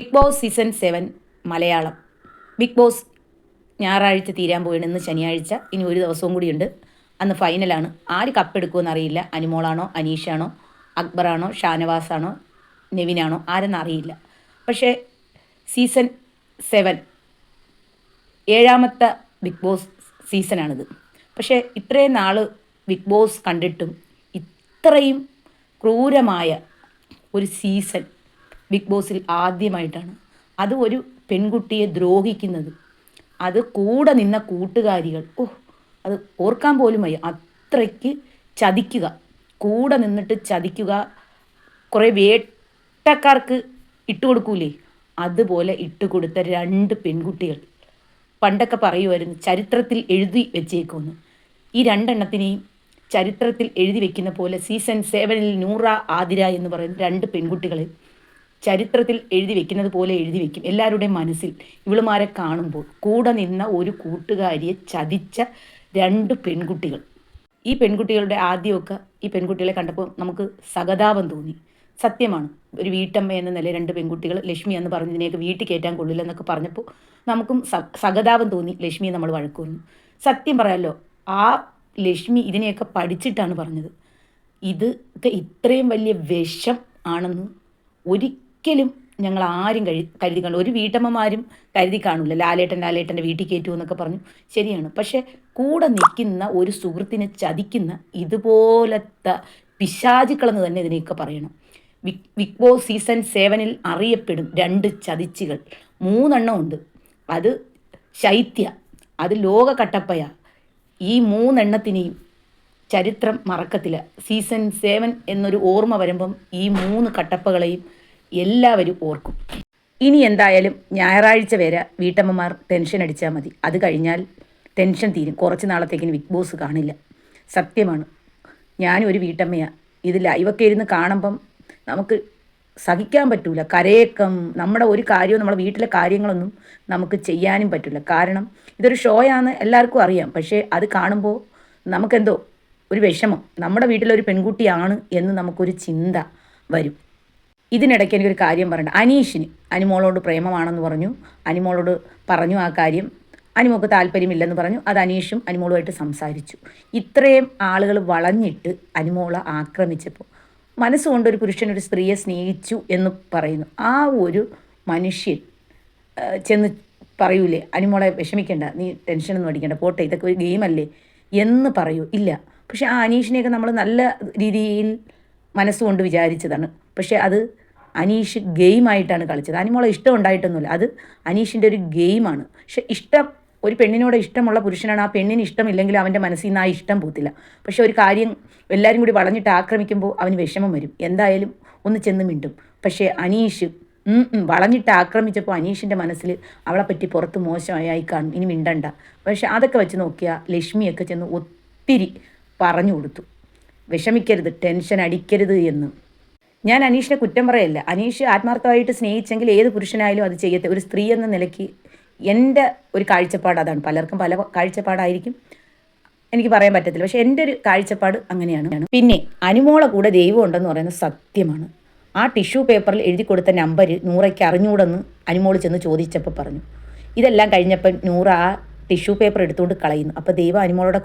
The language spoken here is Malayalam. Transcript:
Bigg Boss season seven Malayalam. Bigg Boss ഞായറാഴ്ച തീരാൻ പോവുകയാണ് ശനിയാഴ്ച. ഇനി ഒരു ദിവസവും കൂടിയുണ്ട്. അന്ന് ഫൈനലാണ്. ആര് കപ്പെടുക്കുമെന്ന് അറിയില്ല അനുമോളാണോ? അനീഷാണോ? അക്ബറാണോ? ഷാനവാസാണോ? നെവിനാണോ? ആരെന്ന് അറിയില്ല. പക്ഷേ സീസൺ സെവൻ ഏഴാമത്തെ ബിഗ് ബോസ് സീസണാണിത്. പക്ഷേ ഇത്രയും നാൾ ബിഗ് ബോസ് കണ്ടിട്ടും ഇത്രയും ക്രൂരമായ ഒരു സീസൺ ബിഗ് ബോസിൽ ആദ്യമായിട്ടാണ്. അത് ഒരു പെൺകുട്ടിയെ ദ്രോഹിക്കുന്നത്. അത് കൂടെ നിന്ന കൂട്ടുകാരികൾ. ഓ അത് ഓർക്കാൻ പോലും വയ്യ. അത്രയ്ക്ക് ചതിക്കുക. കൂടെ നിന്നിട്ട് ചതിക്കുക. കുറേ വേട്ടക്കാർക്ക് ഇട്ടുകൊടുക്കൂലേ അതുപോലെ ഇട്ടുകൊടുത്ത രണ്ട് പെൺകുട്ടികൾ. പണ്ടൊക്കെ പറയുമായിരുന്നു ചരിത്രത്തിൽ എഴുതി വെച്ചേക്കുമെന്ന്. ഈ രണ്ടെണ്ണത്തിനെയും ചരിത്രത്തിൽ എഴുതി വെക്കുന്ന പോലെ സീസൺ സെവനിൽ നൂറ ആതിര എന്ന് പറയുന്ന രണ്ട് പെൺകുട്ടികളെ ചരിത്രത്തിൽ എഴുതി വെക്കുന്നത് പോലെ എഴുതി വെക്കും എല്ലാവരുടെയും മനസ്സിൽ. ഇവളുമാരെ കാണുമ്പോൾ കൂടെ നിന്ന ഒരു കൂട്ടുകാരിയെ ചതിച്ച രണ്ട് പെൺകുട്ടികൾ. ഈ പെൺകുട്ടികളുടെ ആദ്യമൊക്കെ ഈ പെൺകുട്ടികളെ കണ്ടപ്പോൾ നമുക്ക് സഹതാപം തോന്നി. സത്യമാണ് ഒരു വീട്ടമ്മ എന്ന നില രണ്ട് പെൺകുട്ടികൾ ലക്ഷ്മി എന്ന് പറഞ്ഞതിനെയൊക്കെ വീട്ടിൽ കയറ്റാൻ കൊള്ളില്ല എന്നൊക്കെ പറഞ്ഞപ്പോൾ നമുക്കും സഹതാപം തോന്നി ലക്ഷ്മിയെ നമ്മൾ വഴക്കുന്നു സത്യം പറയാമല്ലോ ആ ലക്ഷ്മി ഇതിനെയൊക്കെ പഠിച്ചിട്ടാണ് പറഞ്ഞത്. ഇത് ഇത്രയും വലിയ വിഷം ആണെന്ന് ഒരിക്കലും ഞങ്ങൾ ആരും കഴി കരുതി കാണില്ല ഒരു വീട്ടമ്മമാരും കരുതി കാണില്ല. ലാലേട്ടൻ ലാലേട്ടന്റെ വീട്ടിൽ കയറ്റു എന്നൊക്കെ പറഞ്ഞു. ശരിയാണ്. പക്ഷേ കൂടെ നിൽക്കുന്ന ഒരു സുഹൃത്തിനെ ചതിക്കുന്ന ഇതുപോലത്തെ പിശാചുക്കളെന്ന് തന്നെ ഇതിനെയൊക്കെ പറയണം. വിക് ബിഗ് ബോസ് സീസൺ സെവനിൽ അറിയപ്പെടും രണ്ട് ചതിച്ചുകൾ. മൂന്നെണ്ണം ഉണ്ട്. അത് ശൈത്യ അത് ലോക കട്ടപ്പയ ഈ മൂന്നെണ്ണത്തിനെയും ചരിത്രം മറക്കത്തില്ല. സീസൺ സെവൻ എന്നൊരു ഓർമ്മ വരുമ്പം ഈ മൂന്ന് കട്ടപ്പകളെയും എല്ലാവരും ഓർക്കും. ഇനി എന്തായാലും ഞായറാഴ്ച വരെ വീട്ടമ്മമാർ ടെൻഷൻ അടിച്ചാൽ മതി. അത് കഴിഞ്ഞാൽ ടെൻഷൻ തീരും. കുറച്ച് നാളത്തേക്കിന് ബിഗ് ബോസ് കാണില്ല. സത്യമാണ്. ഞാനും ഒരു വീട്ടമ്മയാണ് ഇത് ലൈവൊക്കെ ഇരുന്ന് കാണുമ്പം നമുക്ക് സഹിക്കാൻ പറ്റൂല. കരയേക്കം. നമ്മുടെ ഒരു കാര്യവും നമ്മുടെ വീട്ടിലെ കാര്യങ്ങളൊന്നും നമുക്ക് ചെയ്യാനും പറ്റില്ല കാരണം ഇതൊരു ഷോയാണ് എല്ലാവർക്കും അറിയാം. പക്ഷേ അത് കാണുമ്പോൾ നമുക്കെന്തോ ഒരു വിഷമം. നമ്മുടെ വീട്ടിലൊരു പെൺകുട്ടിയാണ് എന്ന് നമുക്കൊരു ചിന്ത വരും. ഇതിനിടയ്ക്ക് എനിക്കൊരു കാര്യം പറയണ്ട. അനീഷിന് അനിമോളോട് പ്രേമമാണെന്ന് പറഞ്ഞു. അനിമോളോട് പറഞ്ഞു ആ കാര്യം. അനിമോക്ക് താല്പര്യമില്ലെന്ന് പറഞ്ഞു. അത് അനീഷും അനിമോളുമായിട്ട് സംസാരിച്ചു. ഇത്രയും ആളുകൾ വളഞ്ഞിട്ട് അനിമോളെ ആക്രമിച്ചപ്പോൾ മനസ്സുകൊണ്ട് ഒരു പുരുഷൻ ഒരു സ്ത്രീയെ സ്നേഹിച്ചു എന്ന് പറയുന്നു. ആ ഒരു മനുഷ്യൻ ചെന്ന് പറയൂലേ അനിമോളെ വിഷമിക്കേണ്ട നീ ടെൻഷനൊന്നും അടിക്കേണ്ട പോട്ടെ ഇതൊക്കെ ഒരു ഗെയിമല്ലേ എന്ന് പറയൂ. ഇല്ല. പക്ഷെ ആ അനീഷിനെയൊക്കെ നമ്മൾ നല്ല രീതിയിൽ മനസ്സുകൊണ്ട് വിചാരിച്ചതാണ്. പക്ഷേ അത് അനീഷ് ഗെയിമായിട്ടാണ് കളിച്ചത്. അനിമോളെ ഇഷ്ടം ഉണ്ടായിട്ടൊന്നുമില്ല. അത് അനീഷിന്റെ ഒരു ഗെയിമാണ്. പക്ഷെ ഇഷ്ടം ഒരു പെണ്ണിനോട് ഇഷ്ടമുള്ള പുരുഷനാണ്. ആ പെണ്ണിന് ഇഷ്ടമില്ലെങ്കിൽ അവന്റെ മനസ്സിൽ നിന്ന് ആ ഇഷ്ടം പോത്തില്ല പക്ഷെ ഒരു കാര്യം എല്ലാവരും കൂടി വളഞ്ഞിട്ട് ആക്രമിക്കുമ്പോൾ അവന് വിഷമം വരും. എന്തായാലും ഒന്ന് ചെന്ന് മിണ്ടും. പക്ഷേ അനീഷ് വളഞ്ഞിട്ട് ആക്രമിച്ചപ്പോൾ അനീഷിന്റെ മനസ്സിൽ അവളെ പറ്റി പുറത്ത് മോശമായി കാണും. ഇനി മിണ്ടണ്ട. പക്ഷെ അതൊക്കെ വെച്ച് നോക്കിയാൽ ലക്ഷ്മിയൊക്കെ ചെന്ന് ഒത്തിരി പറഞ്ഞു കൊടുത്തു. വിഷമിക്കരുത് ടെൻഷൻ അടിക്കരുത് എന്ന്. ഞാൻ അനീഷിനെ കുറ്റം പറയല്ല. അനീഷ് ആത്മാർത്ഥമായിട്ട് സ്നേഹിച്ചെങ്കിൽ ഏത് പുരുഷനായാലും അത് ചെയ്യത്തെ ഒരു സ്ത്രീ എന്ന നിലയ്ക്ക് എന്റെ ഒരു കാഴ്ചപ്പാട് അതാണ്. പലർക്കും പല കാഴ്ചപ്പാടായിരിക്കും. എനിക്ക് പറയാൻ പറ്റത്തില്ല. പക്ഷെ എന്റെ ഒരു കാഴ്ചപ്പാട് അങ്ങനെയാണ്. പിന്നെ അനുമോളെ കൂടെ ദൈവം ഉണ്ടെന്ന് പറയുന്നത് സത്യമാണ്. ആ ടിഷ്യൂ പേപ്പറിൽ എഴുതി കൊടുത്ത നമ്പർ നൂറയ്ക്ക് അറിഞ്ഞൂടെന്ന് അനുമോൾ ചെന്ന് ചോദിച്ചപ്പോൾ പറഞ്ഞു. ഇതെല്ലാം കഴിഞ്ഞപ്പോൾ നൂറ് ആ ടിഷ്യൂ പേപ്പർ എടുത്തുകൊണ്ട് കളയുന്നു. അപ്പോൾ ദൈവം അനുമോളുടെ